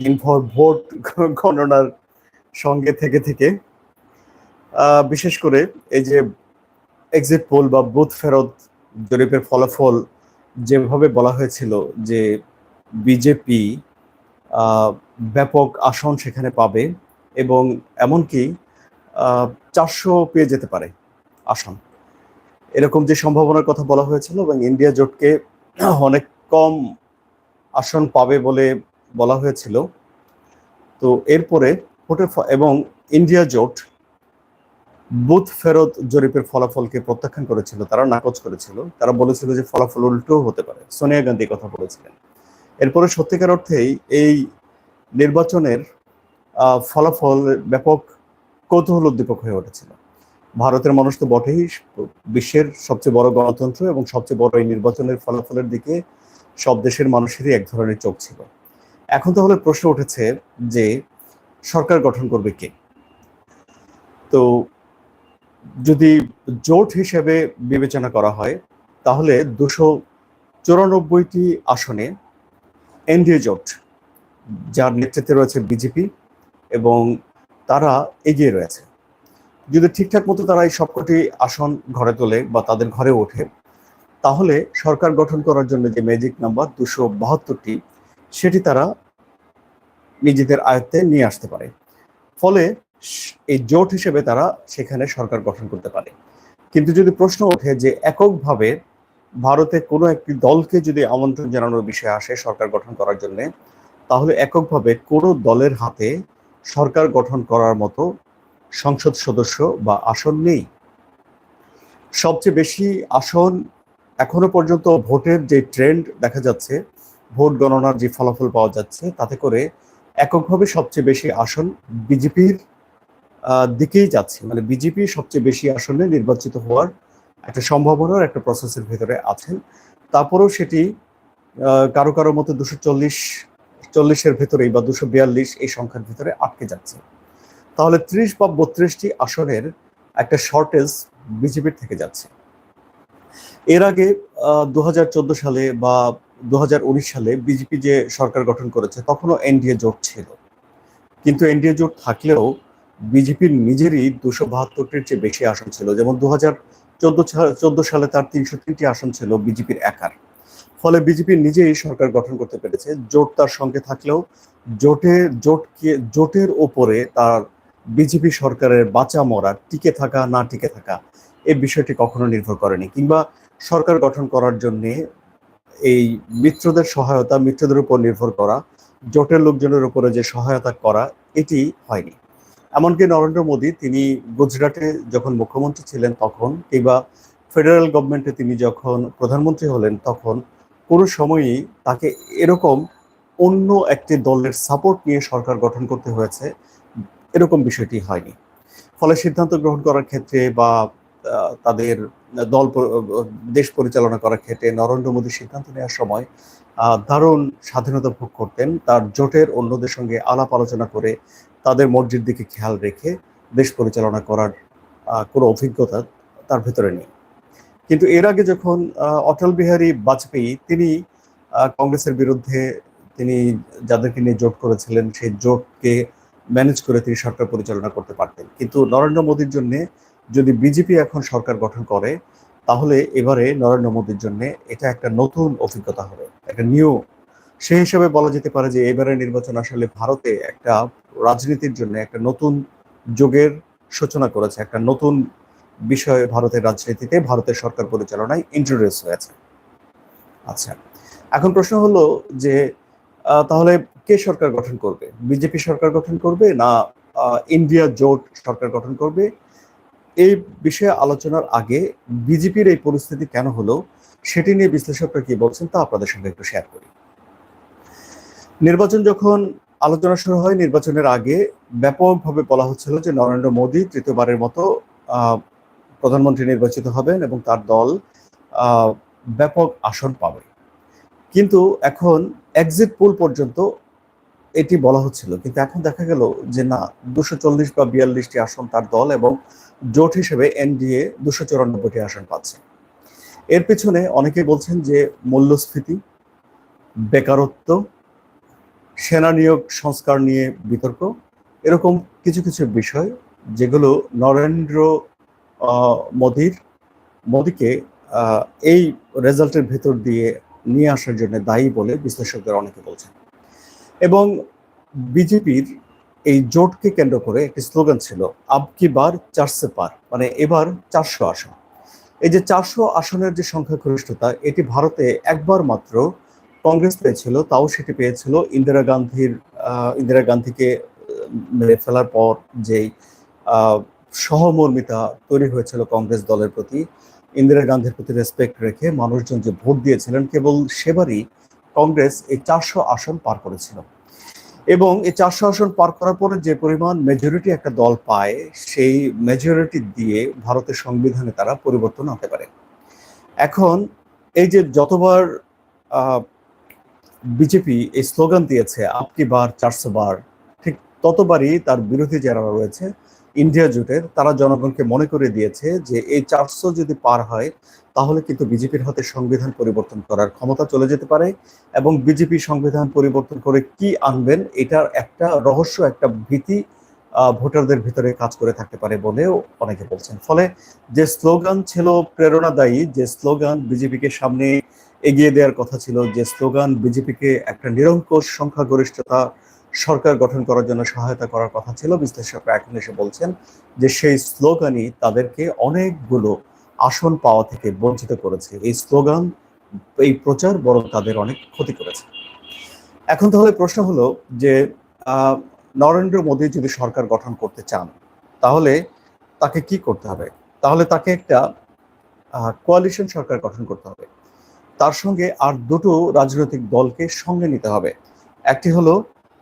দিন পর ভোট গণনার সঙ্গে থেকে থেকে বিশেষ করে এই যে এক্সিট পোল বা বুথ ফেরত জরিপের ফলাফল যেভাবে বলা হয়েছিল যে বিজেপি ব্যাপক আসন সেখানে পাবে এবং এমনকি চারশো পেয়ে যেতে পারে আসন। এরকম যে সম্ভাবনার কথা বলা হয়েছিল এবং ইন্ডিয়া জোটকে অনেক কম আসন পাবে বলে বলা হয়েছিল। তো এরপরে এবং ইন্ডিয়া জোট বুথ ফেরত জরিপের ফলাফলকে প্রত্যাখ্যান করেছিল, তারা নাকচ করেছিল। তারা বলেছিল যে ফলাফল উল্টো হতে পারে। সোনিয়া গান্ধী কথা বলেছিলেন। এরপরে সত্যিকার অর্থেই এই নির্বাচনের ফলাফল ব্যাপক কৌতূহল উদ্দীপক হয়ে উঠেছিল। ভারতের মানুষ তো বটেই বিশ্বের সবচেয়ে বড় গণতন্ত্র এবং সবচেয়ে বড় এই নির্বাচনের ফলাফলের দিকে সব দেশের মানুষেরই এক ধরনের চোখ ছিল। এখন তাহলে প্রশ্ন উঠেছে যে সরকার গঠন করবে কে? তো যদি জোট হিসেবে বিবেচনা করা হয়, তাহলে দুশো চুরানব্বইটি আসনে এনডিএ জোট, যার নেতৃত্বে রয়েছে বিজেপি এবং তারা এগিয়ে রয়েছে। যদি ঠিকঠাক মতো তারা এই সবকটি আসন ঘরে তোলে বা তাদের ঘরে ওঠে, তাহলে সরকার গঠন করার জন্য যে ম্যাজিক নাম্বার দুশো বাহাত্তরটি, সেটি তারা নিজেদের আয়ত্তে নিয়ে আসতে পারে। ফলে এই জোট হিসেবে তারা সেখানে সরকার গঠন করতে পারে। কিন্তু যদি প্রশ্ন ওঠে যে এককভাবে ভারতে কোনো একটি দলকে যদি আমন্ত্রণ জানানোর বিষয় আসে সরকার গঠন করার জন্য, তাহলে এককভাবে কোনো দলের হাতে সরকার গঠন করার মতো সংসদ সদস্য বা আসন নেই। সবচেয়ে বেশি আসন এখনও পর্যন্ত ভোটের যে ট্রেন্ড দেখা যাচ্ছে, ভোট গণনার যে ফলাফল পাওয়া যাচ্ছে, তাতে করে এককভাবে সবচেয়ে বেশি আসন বিজেপির দিকেই যাচ্ছে। মানে বিজেপি সবচেয়ে বেশি আসনে নির্বাচিত হওয়ার একটা সম্ভাবনার একটা প্রসেসের ভেতরে আছেন। তারপরেও সেটি কারও কারও মতো দুশো চল্লিশ চল্লিশের ভেতরেই বা দুশো বিয়াল্লিশ এই সংখ্যার ভিতরে আটকে যাচ্ছে। তাহলে ত্রিশ বা বত্রিশটি আসনের একটা শর্টেজ বিজেপির থেকে যাচ্ছে। এর আগে দু হাজার চোদ্দ সালে বা দু সালে বিজেপি যে সরকার গঠন করেছে, তখনও এনডিএ জোট ছিল। কিন্তু এনডিএ জোট থাকলেও বিজেপির নিজেরই দুশো বাহাত্তরটির চেয়ে বেশি আসন ছিল। যেমন দু হাজার চোদ্দ সালে তার তিনশো তিনটি আসন ছিল বিজেপির একার। ফলে বিজেপি নিজেই সরকার গঠন করতে পেরেছে। জোট তার সঙ্গে থাকলেও জোটে, জোটকে, জোটের ওপরে তার বিজেপি সরকারের বাঁচা মরা, টিকে থাকা, না টিকে থাকা এই বিষয়টি কখনো নির্ভর করেনি। কিংবা সরকার গঠন করার জন্য এই মিত্রদের সহায়তা, মিত্রদের উপর নির্ভর করা, জোটের লোকজনের উপরে যে সহায়তা করা, এটি হয়নি। এমনকি নরেন্দ্র মোদী, তিনি গুজরাটে যখন মুখ্যমন্ত্রী ছিলেন তখন, কিংবা ফেডারেল গভর্নমেন্টে তিনি যখন প্রধানমন্ত্রী হলেন তখন, কোনো সময়ই তাকে এরকম অন্য একটি দলের সাপোর্ট নিয়ে সরকার গঠন করতে হয়েছে, এরকম বিষয়টি হয়নি। ফলে সিদ্ধান্ত গ্রহণ করার ক্ষেত্রে বা তাদের দল দেশ পরিচালনা করার ক্ষেত্রে নরেন্দ্র মোদী সিদ্ধান্ত নেওয়ার সময় দারুণ স্বাধীনতা ভোগ করতেন। তার জোটের অন্যদের সঙ্গে আলাপ আলোচনা করে তাদের মর্জির দিকে খেয়াল রেখে দেশ পরিচালনা করার কোনো অভিজ্ঞতা তার ভেতরে নেই। কিন্তু এর আগে যখন অটল বিহারী বাজপেয়ী তিনি কংগ্রেসের বিরুদ্ধে তিনি যাদেরকে নিয়ে জোট করেছিলেন, সেই জোটকে ম্যানেজ করে তিনি সরকার পরিচালনা করতে পারতেন। কিন্তু নরেন্দ্র মোদীর জন্য যদি বিজেপি এখন সরকার গঠন করে, তাহলে এবারে নরেন্দ্র মোদীর জন্য এটা একটা নতুন অভিজ্ঞতা হবে, একটা নিউ সেই হিসাবে বলা যেতে পারে যে এবারের নির্বাচন আসলে ভারতে একটা রাজনীতির জন্য একটা নতুন যুগের সূচনা করেছে, একটা নতুন বিষয়ে ভারতের রাজনীতিতে, ভারতের সরকার পরিচালনায় ইন্ট্রোডিউস হয়েছে। আচ্ছা এখন প্রশ্ন হলো যে তাহলে কে সরকার গঠন করবে? বিজেপি সরকার গঠন করবে না ইন্ডিয়া জোট সরকার গঠন করবে? এই বিষয়ে আলোচনার আগে বিজেপির এই পরিস্থিতি কেন হলো, সেটি নিয়ে বিশ্লেষকরা কি বলছেন তা আপনাদের সঙ্গে একটু শেয়ার করি। নির্বাচন যখন আলোচনা শুরু হয়, নির্বাচনের আগে ব্যাপকভাবে বলা হচ্ছিল যে নরেন্দ্র মোদী তৃতীয়বারের মতো প্রধানমন্ত্রী নির্বাচিত হবেন এবং তার দল ব্যাপক আসন পাবে। কিন্তু এখন এক্সিট পোল পর্যন্ত এটি বলা হচ্ছিল, কিন্তু এখন দেখা গেল যে না, দুশো চল্লিশ বা বিয়াল্লিশটি আসন তার দল এবং জোট হিসেবে এনডিএ দুশো চুরানব্বইটি আসন পাচ্ছে। এর পেছনে অনেকে বলছেন যে মূল্যস্ফীতি, বেকারত্ব, সেনা নিয়োগ সংস্কার নিয়ে বিতর্ক, এরকম কিছু কিছু বিষয় যেগুলো নরেন্দ্র মোদির, মোদিকে এই রেজাল্টের ভেতর দিয়ে নিয়ে আসার জন্য দায়ী বলে বিশ্লেষকদের অনেকে বলছেন। এবং বিজেপির এই জোটকে কেন্দ্র করে একটি স্লোগান ছিল, আব কি বার চারশে পার। মানে এবার চারশো আসন। এই যে চারশো আসনের যে সংখ্যাগরিষ্ঠতা, এটি ভারতে একবার মাত্র কংগ্রেস পেয়েছিল, তাও সেটি পেয়েছিল ইন্দিরা গান্ধীর ইন্দিরা গান্ধীকে মেরে ফেলার পর যেই সহমর্মিতা তৈরি হয়েছিল কংগ্রেস দলের প্রতি, ইন্দিরা গান্ধীর প্রতি রেসপেক্ট রেখে মানুষজন যে ভোট দিয়েছিলেন, কেবল সেবারই কংগ্রেস এই চারশো আসন পার করেছিল। এবং এই চারশো আসন পার করার পরে যে পরিমাণ মেজরিটি একটা দল পায়, সেই মেজরিটি দিয়ে ভারতের সংবিধানে তারা পরিবর্তন হতে পারে। এখন এই যে যতবার বিজেপি এই স্লোগান দিয়েছে, আপকি বার, চারশো বার, ঠিক ততবারই তার বিরোধী যারা রয়েছে ইন্ডিয়া জোটের তারা জনগণকে মনে করে দিয়েছে যে এই চারশো যদি পার হয়, তাহলে কিন্তু বিজেপির হাতে সংবিধান পরিবর্তন করার ক্ষমতা চলে যেতে পারে এবং বিজেপি সংবিধান পরিবর্তন করে কি আনবেন, এটার একটা রহস্য, একটা ভীতি ভোটারদের ভিতরে কাজ করে থাকতে পারে বলেও অনেকে বলছেন। ফলে যে স্লোগান ছিল প্রেরণাদায়ী, যে স্লোগান বিজেপিকে সামনে এগিয়ে দেওয়ার কথা ছিল, যে স্লোগান বিজেপিকে একটা নিরঙ্কুশ সংখ্যাগরিষ্ঠতা সরকার গঠন করার জন্য সহায়তা করার কথা ছিল। বিশ্লেষকরা এখন এসে বলছেন যে, সেই স্লোগানই তাদেরকে অনেকগুলো আসন পাওয়া থেকে বঞ্চিত করেছে। এই স্লোগান, এই প্রচার বরং তাদের অনেক ক্ষতি করেছে। এখন তাহলে প্রশ্ন হলো যে নরেন্দ্র মোদী যদি সরকার গঠন করতে চান, তাহলে তাকে কি করতে হবে? তাহলে তাকে একটা কোয়ালিশন সরকার গঠন করতে হবে। তার সঙ্গে আর দুটো রাজনৈতিক দলকে সঙ্গে নিতে হবে। একটি হলো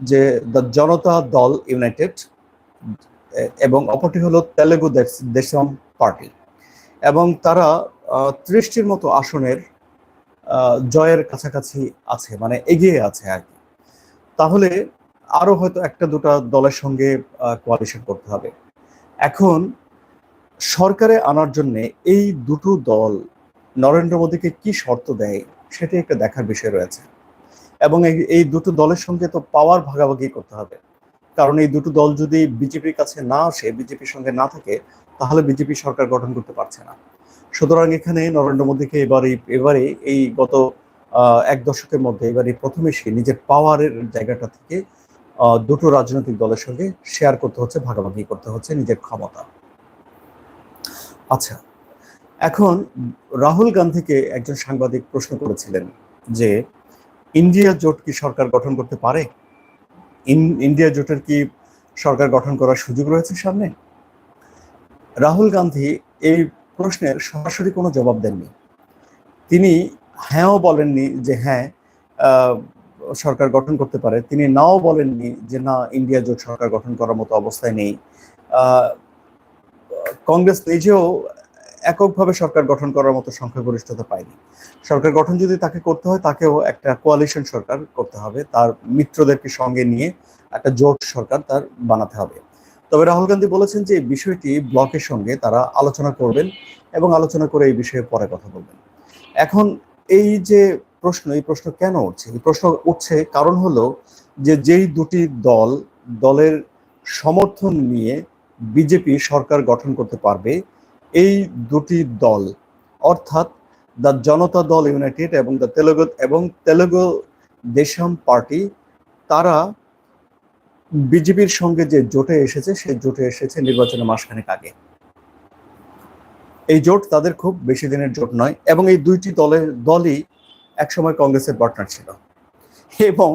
যে দ্য জনতা দল ইউনাইটেড এবং অপরটি হলো তেলেগু দেশম পার্টি। এবং তারা ত্রিশটির মতো আসনের জয়ের কাছাকাছি আছে মানে এগিয়ে আছে আর কি। তাহলে আরও হয়তো একটা দুটা দলের সঙ্গে কোয়ালিশন করতে হবে। এখন সরকারে আনার জন্য এই দুটো দল নরেন্দ্র মোদীকে কি শর্ত দেয়, সেটি একটা দেখার বিষয় রয়েছে। এবং এই দুটো দলের সঙ্গে তো পাওয়ার ভাগাভাগি করতে হবে। কারণ এই দুটো দল যদি বিজেপির কাছে না আসে, বিজেপির সঙ্গে না থাকে, তাহলে বিজেপি সরকার গঠন করতে পারছে না। সুতরাং এখানে নরেন্দ্র মোদীকে এবারে এবারে এই গত এক দশকের মধ্যে এবারে প্রথমে সে নিজের পাওয়ারের জায়গাটা থেকে দুটো রাজনৈতিক দলের সঙ্গে শেয়ার করতে হচ্ছে, ভাগাভাগি করতে হচ্ছে নিজের ক্ষমতা। আচ্ছা এখন রাহুল গান্ধীকে একজন সাংবাদিক প্রশ্ন করেছিলেন যে ইন্ডিয়া জোট কি সরকার গঠন করতে পারে? ইন্ডিয়া জোটের কি সরকার গঠন করার সুযোগ রয়েছে সামনে? রাহুল গান্ধী এই প্রশ্নের সরাসরি কোনো জবাব দেননি। তিনি হ্যাঁও বলেননি যে হ্যাঁ সরকার গঠন করতে পারে। তিনি নাও বলেননি যে না, ইন্ডিয়া জোট সরকার গঠন করার মতো অবস্থায় নেই। কংগ্রেস নিজেও এককভাবে সরকার গঠন করার মতো সংখ্যাগরিষ্ঠতা পায়নি। সরকার গঠন যদি তাকে করতে হয়, তাকেও একটা কোয়ালিশন সরকার করতে হবে। তার মিত্রদেরকে সঙ্গে নিয়ে একটা জোট সরকার তার বানাতে হবে। তবে রাহুল গান্ধী বলেছেন যে বিষয়টি ব্লকের সঙ্গে তারা আলোচনা করবেন এবং আলোচনা করে এই বিষয়ে পরে কথা বলবেন। এখন এই যে প্রশ্ন, এই প্রশ্ন কেন উঠছে? এই প্রশ্ন উঠছে কারণ হলো যে, যেই দুটি দল, দলের সমর্থন নিয়ে বিজেপি সরকার গঠন করতে পারবে এই দুটি দল, অর্থাৎ দ্য জনতা দল ইউনাইটেড এবং দ্য তেলুগু, এবং তেলুগু দেশম পার্টি, তারা বিজেপির সঙ্গে যে জোটে এসেছে, সেই জোটে এসেছে নির্বাচনের মাসখানেক আগে। এই জোট তাদের খুব বেশি দিনের জোট নয়, এবং এই দুইটি দলের দলই একসময় কংগ্রেসের পার্টনার ছিল। এবং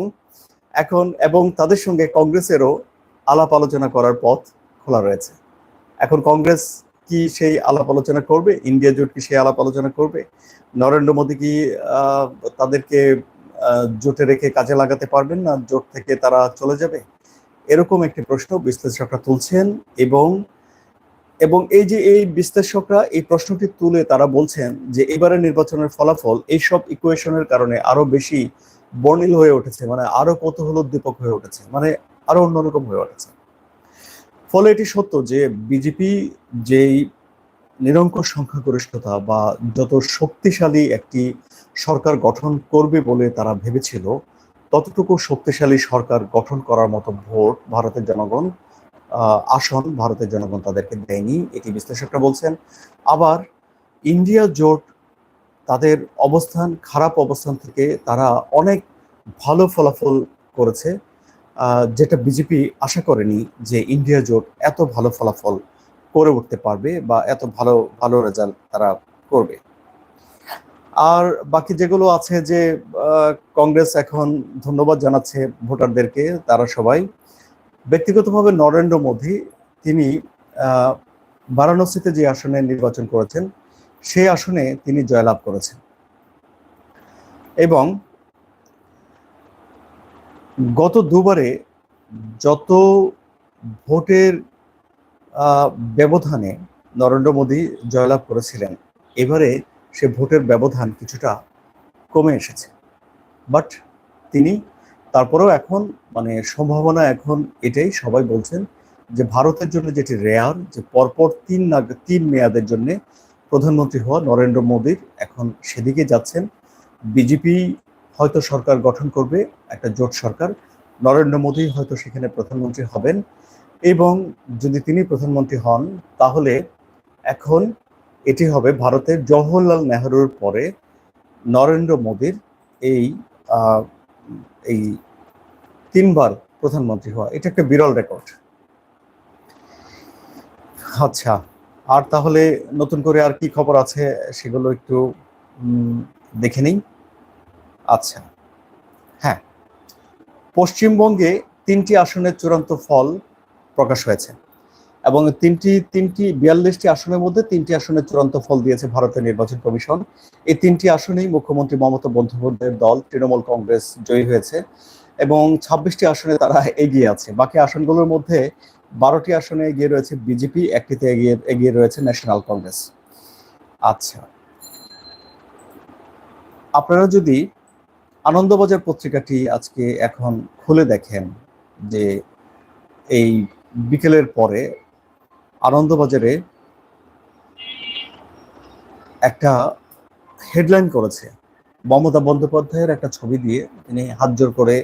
এখন, এবং তাদের সঙ্গে কংগ্রেসেরও আলাপ আলোচনা করার পথ খোলা রয়েছে। এখন কংগ্রেস কি সেই আলাপ আলোচনা করবে? ইন্ডিয়া জোট কি সেই আলাপ আলোচনা করবে? নরেন্দ্র মোদী কি তাদেরকে জোটে রেখে কাজে লাগাতে পারবেন না? জোট থেকে তারা চলে যাবে? এরকম একটি প্রশ্ন বিশ্লেষকরা তুলছেন এবং এবং এই যে এই বিশ্লেষকরা এই প্রশ্নটি তুলে তারা বলছেন যে এবারের নির্বাচনের ফলাফল এইসব ইকুয়েশনের কারণে আরও বেশি বর্ণিল হয়ে উঠেছে মানে আরও কৌতূহলোদ্দীপক হয়ে উঠেছে মানে আরও অন্যরকম হয়ে উঠেছে। ফলে এটি সত্য যে বিজেপি যেই নিরঙ্কুশ সংখ্যাগরিষ্ঠতা বা যত শক্তিশালী একটি সরকার গঠন করবে বলে তারা ভেবেছিল, ততটুকু শক্তিশালী সরকার গঠন করার মতো ভোট ভারতের জনগণ আসন ভারতের জনগণ তাদেরকে দেয়নি, এটি বিশ্লেষকরা বলছেন। আবার ইন্ডিয়া জোট তাদের অবস্থান, খারাপ অবস্থান থেকে তারা অনেক ভালো ফলাফল করেছে। যেটা বিজেপি আশা করেনি যে ইন্ডিয়া জোট এত ভালো ফলাফল করে উঠতে পারবে বা এত ভালো ভালো রেজাল্ট তারা করবে। আর বাকি যেগুলো আছে যে কংগ্রেস এখন ধন্যবাদ জানাচ্ছে ভোটারদেরকে, তারা সবাই। ব্যক্তিগতভাবে নরেন্দ্র মোদী, তিনি বারাণসীতে যে আসনে নির্বাচন করেছেন সেই আসনে তিনি জয়লাভ করেছেন। এবং গত দুবারে যত ভোটের ব্যবধানে নরেন্দ্র মোদী জয়লাভ করেছিলেন, এবারে সে ভোটের ব্যবধান কিছুটা কমে এসেছে। বাট তিনি তারপরেও এখন মানে সম্ভাবনা এখন এটাই, সবাই বলছেন যে ভারতের জন্য যেটি রেয়ার, যে পরপর তিন তিন মেয়াদের জন্য প্রধানমন্ত্রী হওয়া নরেন্দ্র মোদীর এখন সেদিকে যাচ্ছেন। বিজেপি হয়তো সরকার গঠন করবে, একটা জোট সরকার। নরেন্দ্র মোদী হয়তো সেখানে প্রধানমন্ত্রী হবেন এবং যদি তিনি প্রধানমন্ত্রী হন, তাহলে এখন এটি হবে ভারতের জওহরলাল নেহরুর পরে নরেন্দ্র মোদীর এই এই তিনবার প্রধানমন্ত্রী হওয়া। এটা একটা বিরল রেকর্ড। আচ্ছা আর তাহলে নতুন করে আর কি খবর আছে সেগুলো একটু দেখে নিই। আচ্ছা। হ্যাঁ পশ্চিমবঙ্গে তিনটি আসনের চূড়ান্ত ফল প্রকাশ হয়েছে এবং তিনটি তিনটি, বিয়াল্লিশটি আসনের মধ্যে তিনটি আসনের চূড়ান্ত ফল দিয়েছে ভারতের নির্বাচন কমিশন। এই তিনটি আসনেই মুখ্যমন্ত্রী মমতা বন্দ্যোপাধ্যায়ের দল, তৃণমূল কংগ্রেস জয়ী হয়েছে এবং ছাব্বিশটি আসনে তারা এগিয়ে আছে। বাকি আসনগুলোর মধ্যে বারোটি আসনে এগিয়ে রয়েছে বিজেপি, একটিতে এগিয়ে এগিয়ে রয়েছে ন্যাশনাল কংগ্রেস। আচ্ছা আপনারা যদি আনন্দবাজার পত্রিকাটি আজকে এখন খুলে দেখেন যে এই বিকেলের পরে আনন্দবাজারে একটা হেডলাইন করেছে। মমতা বন্দ্যোপাধ্যায়ের একটা ছবি দিয়ে তিনি হাত জোর করে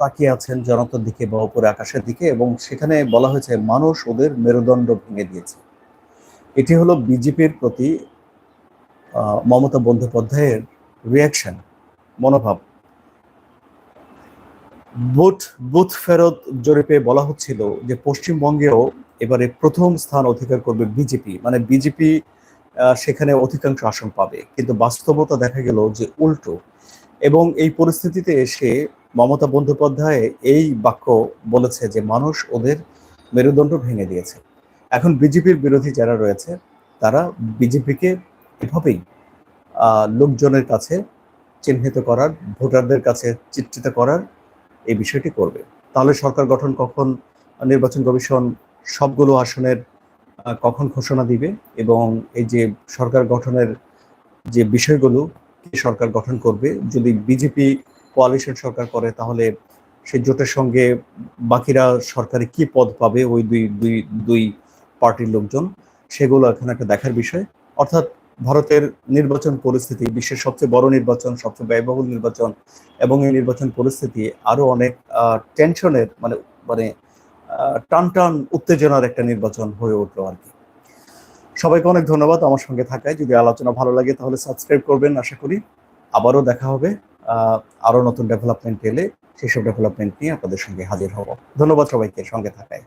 তাকিয়ে আছেন জনতার দিকে বা উপরে আকাশের দিকে এবং সেখানে বলা হয়েছে, মানুষ ওদের মেরুদণ্ড ভেঙে দিয়েছে। এটি হলো বিজেপির প্রতি মমতা বন্দ্যোপাধ্যায়ের রিয়াকশন মনোভাব। বুথ বুথ ফেরত জরিপে বলা হচ্ছিল যে পশ্চিমবঙ্গেও এবারে প্রথম স্থান অধিকার করবে বিজেপি। মানে বিজেপি সেখানে অধিকাংশ আসন পাবে। কিন্তু বাস্তবতা দেখা গেল যে উল্টো। এবং এই পরিস্থিতিতে এসে মমতা বন্দ্যোপাধ্যায় এই বাক্য বলেছে যে মানুষ ওদের মেরুদণ্ড ভেঙে দিয়েছে। এখন বিজেপির বিরোধী যারা রয়েছে, তারা বিজেপিকে এভাবেই লোকজনের কাছে চিহ্নিত করার, ভোটারদের কাছে চিত্রিত করার এই বিষয়টি করবে। তাহলে সরকার গঠন কখন, নির্বাচন কমিশন সবগুলো আসনের কখন ঘোষণা দিবে এবং এই যে সরকার গঠনের যে বিষয়গুলো সরকার গঠন করবে? যদি বিজেপি কোয়ালিশন সরকার করে, তাহলে সেই জোটের সঙ্গে বাকিরা সরকারি কি পদ পাবে? ওই দুই দুই দুই পার্টির লোকজন, সেগুলো এখন একটা দেখার বিষয়। অর্থাৎ ভারতের নির্বাচন পরিস্থিতি, বিশ্বের সবচেয়ে বড় নির্বাচন, সবচেয়ে ব্যয়বহুল নির্বাচন এবং এই নির্বাচন পরিস্থিতি আরও অনেক টেনশনের মানে মানে টান টান উত্তেজনার একটা নির্বাচন হয়ে উঠল আর কি। সবাইকে অনেক ধন্যবাদ আমার সঙ্গে থাকায়। যদি আলোচনা ভালো লাগে তাহলে সাবস্ক্রাইব করবেন আশা করি। আবারও দেখা হবে আরও নতুন ডেভেলপমেন্ট এলে সেসব ডেভেলপমেন্ট নিয়ে আপনাদের সঙ্গে হাজির হব। ধন্যবাদ সবাইকে সঙ্গে থাকায়।